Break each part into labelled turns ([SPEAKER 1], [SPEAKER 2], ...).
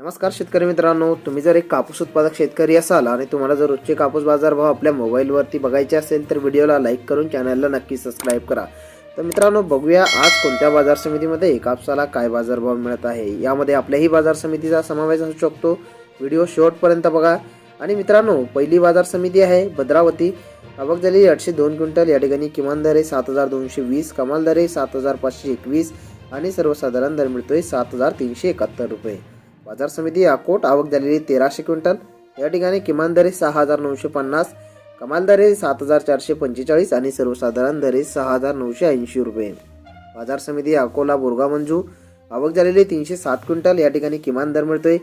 [SPEAKER 1] नमस्कार शेतकरी मित्रांनो तुम्ही जर एक कापूस उत्पादक शेतकरी असाल आणि तुम्हाला जर रोजचे कापूस बाजार भाव आपल्या मोबाईलवरती बघायचे असेल तर व्हिडिओला लाईक करून चॅनलला नक्की सबस्क्राईब करा. तर मित्रांनो बघूया आज कोणत्या बाजार समितीमध्ये कापसाला काय बाजारभाव मिळत आहे. यामध्ये आपल्याही बाजार समितीचा समावेश असू शकतो. व्हिडिओ शेवटपर्यंत बघा. आणि मित्रांनो पहिली बाजार समिती आहे भद्रावती. आवक झाली आठशे दोन क्विंटल या ठिकाणी किमान दर आहे सात हजार दोनशे वीस कमाल दर आहे सात हजार पाचशे एकवीस आणि सर्वसाधारण दर मिळतोय सात हजार तीनशे एकाहत्तर रुपये. बाजार समिती अकोट आवक झालेली तेराशे क्विंटल. या ठिकाणी किमान दरी सहा हजार नऊशे पन्नास कमाल दरे सात हजार चारशे पंचेचाळीस आणि सर्वसाधारण दरे सहा हजार नऊशे ऐंशी रुपये. बाजार समिती अकोला बोरगा मंजू आवक झालेली तीनशे सात क्विंटल. या ठिकाणी किमान दर मिळतोय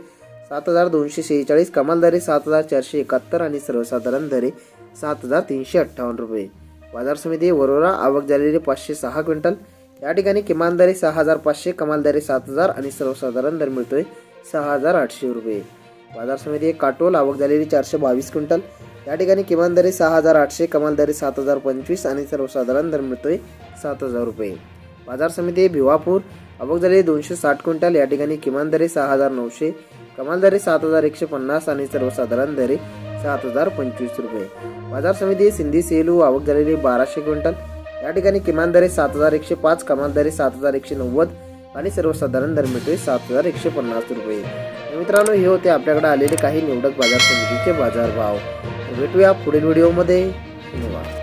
[SPEAKER 1] सात हजार दोनशे शेहेचाळीस कमाल दरे सात हजार चारशे एकाहत्तर आणि सर्वसाधारण दरे सात हजार तीनशे अठ्ठावन्न रुपये. बाजार समिती वरोरा आवक झालेली पाचशे सहा क्विंटल. या ठिकाणी किमान दरे सहा हजार पाचशे कमाल दरे सात हजार आणि सर्वसाधारण दर मिळतोय सहा हजार आठशे रुपये. बाजार समिती काटोल आवक झालेली चारशे बावीस क्विंटल. या ठिकाणी किमान दर सहा हजार आठशे कमाल दर सात हजार पंचवीस आणि सर्वसाधारण दर मिळतोय सात हजार रुपये. बाजार समिती भिवापूर आवक झालेली दोनशे साठ क्विंटल. या ठिकाणी किमान दर सहा हजार नऊशे कमाल दर सात हजार एकशे पन्नास आणि सर्वसाधारण दरी सात हजार पंचवीस रुपये. बाजार समिती सिंधी सेलू आवक झालेली बाराशे क्विंटल. या ठिकाणी किमान दर सात हजार एकशे पाच कमाल दर सात हजार एकशे नव्वद आणि सर्वसाधारण दर मिळतोय सात हजार एकशे पन्नास रुपये. मित्रांनो हे होते आपल्याकडे आलेले काही निवडक बाजार समितीचे बाजारभाव. भाव भेटूया पुढील व्हिडिओमध्ये. धन्यवाद.